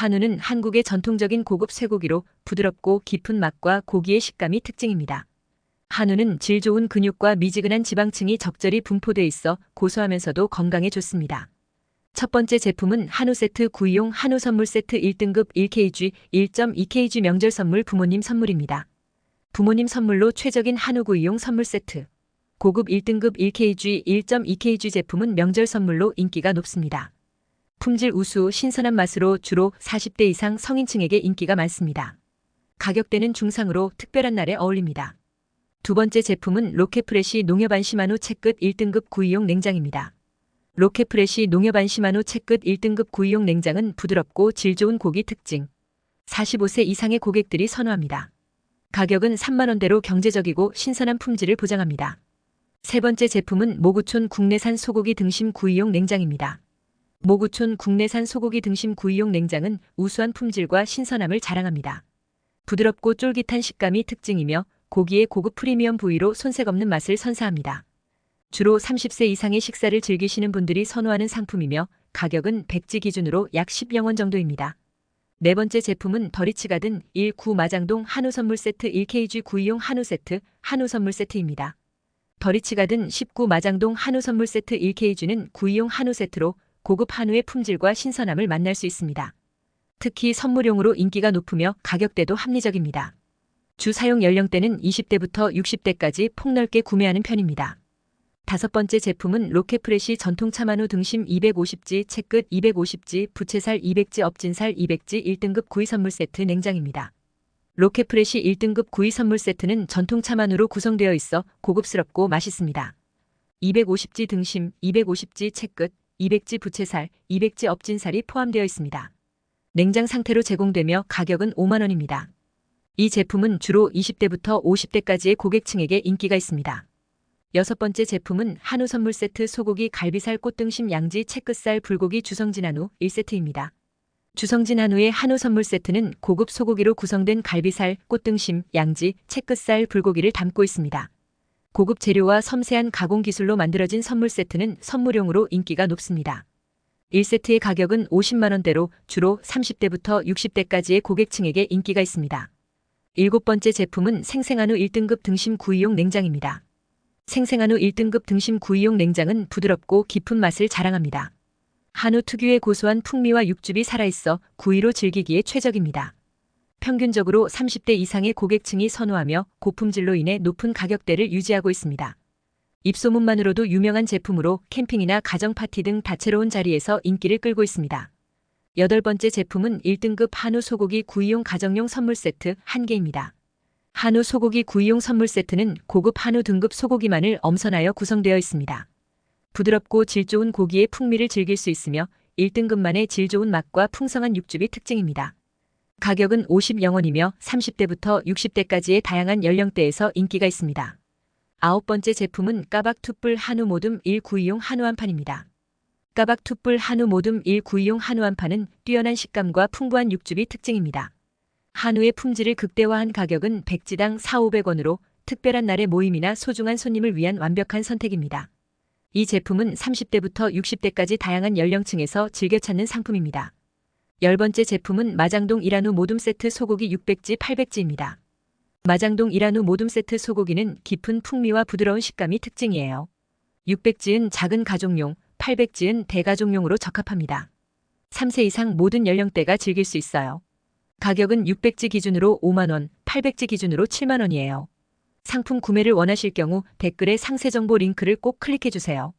한우는 한국의 전통적인 고급 쇠고기로 부드럽고 깊은 맛과 고기의 식감이 특징입니다. 한우는 질 좋은 근육과 미지근한 지방층이 적절히 분포돼 있어 고소하면서도 건강에 좋습니다. 첫 번째 제품은 한우 세트 구이용 한우 선물 세트 1등급 1kg 1.2kg 명절 선물 부모님 선물입니다. 부모님 선물로 최적인 한우 구이용 선물 세트. 고급 1등급 1kg 1.2kg 제품은 명절 선물로 인기가 높습니다. 품질 우수 신선한 맛으로 주로 40대 이상 성인층에게 인기가 많습니다. 가격대는 중상으로 특별한 날에 어울립니다. 두 번째 제품은 로켓프레시 농협 안심한우 채끝 1등급 구이용 냉장입니다. 로켓프레시 농협 안심한우 채끝 1등급 구이용 냉장은 부드럽고 질 좋은 고기 특징. 45세 이상의 고객들이 선호합니다. 가격은 3만원대로 경제적이고 신선한 품질을 보장합니다. 세 번째 제품은 모구촌 국내산 소고기 등심 구이용 냉장입니다. 모구촌 국내산 소고기 등심 구이용 냉장은 우수한 품질과 신선함을 자랑합니다. 부드럽고 쫄깃한 식감이 특징이며 고기의 고급 프리미엄 부위로 손색 없는 맛을 선사합니다. 주로 30세 이상의 식사를 즐기시는 분들이 선호하는 상품이며 가격은 백지 기준으로 약 10영원 정도입니다. 네 번째 제품은 더리치가 든 1구 마장동 한우 선물 세트 1kg 구이용 한우 세트 한우 선물 세트입니다. 더리치가 든 19 마장동 한우 선물 세트 1kg는 구이용 한우 세트로 고급 한우의 품질과 신선함을 만날 수 있습니다. 특히 선물용으로 인기가 높으며 가격대도 합리적입니다. 주 사용 연령대는 20대부터 60대까지 폭넓게 구매하는 편입니다. 다섯 번째 제품은 로켓프레시 전통 참한우 등심 250지, 채끝 250지, 부채살 200지, 엎진살 200지 1등급 구이 선물 세트 냉장입니다. 로켓프레시 1등급 구이 선물 세트는 전통 참한우로 구성되어 있어 고급스럽고 맛있습니다. 250지 등심, 250지 채끝, 200지 부채살, 200지 엎진살이 포함되어 있습니다. 냉장 상태로 제공되며 가격은 5만원입니다. 이 제품은 주로 20대부터 50대까지의 고객층에게 인기가 있습니다. 여섯 번째 제품은 한우 선물 세트 소고기 갈비살 꽃등심 양지 채끝살 불고기 주성진 한우 1세트입니다. 주성진 한우의 한우 선물 세트는 고급 소고기로 구성된 갈비살, 꽃등심, 양지, 채끝살 불고기를 담고 있습니다. 고급 재료와 섬세한 가공 기술로 만들어진 선물 세트는 선물용으로 인기가 높습니다. 1세트의 가격은 50만원대로 주로 30대부터 60대까지의 고객층에게 인기가 있습니다. 일곱 번째 제품은 생생한우 1등급 등심 구이용 냉장입니다. 생생한우 1등급 등심 구이용 냉장은 부드럽고 깊은 맛을 자랑합니다. 한우 특유의 고소한 풍미와 육즙이 살아있어 구이로 즐기기에 최적입니다. 평균적으로 30대 이상의 고객층이 선호하며 고품질로 인해 높은 가격대를 유지하고 있습니다. 입소문만으로도 유명한 제품으로 캠핑이나 가정 파티 등 다채로운 자리에서 인기를 끌고 있습니다. 여덟 번째 제품은 1등급 한우 소고기 구이용 가정용 선물 세트 1개입니다. 한우 소고기 구이용 선물 세트는 고급 한우 등급 소고기만을 엄선하여 구성되어 있습니다. 부드럽고 질 좋은 고기의 풍미를 즐길 수 있으며 1등급만의 질 좋은 맛과 풍성한 육즙이 특징입니다. 가격은 50영원이며 30대부터 60대까지의 다양한 연령대에서 인기가 있습니다. 아홉 번째 제품은 까박 투뿔 한우 모듬 1 구이용 한우 한 판입니다. 까박 투뿔 한우 모듬 1 구이용 한우 한 판은 뛰어난 식감과 풍부한 육즙이 특징입니다. 한우의 품질을 극대화한 가격은 백지당 4,500원으로 특별한 날의 모임이나 소중한 손님을 위한 완벽한 선택입니다. 이 제품은 30대부터 60대까지 다양한 연령층에서 즐겨 찾는 상품입니다. 열 번째 제품은 마장동 이란우 모둠 세트 소고기 600지 800지입니다. 마장동 이란우 모둠 세트 소고기는 깊은 풍미와 부드러운 식감이 특징이에요. 600지은 작은 가족용, 800지은 대가족용으로 적합합니다. 3세 이상 모든 연령대가 즐길 수 있어요. 가격은 600지 기준으로 5만원, 800지 기준으로 7만원이에요. 상품 구매를 원하실 경우 댓글에 상세 정보 링크를 꼭 클릭해주세요.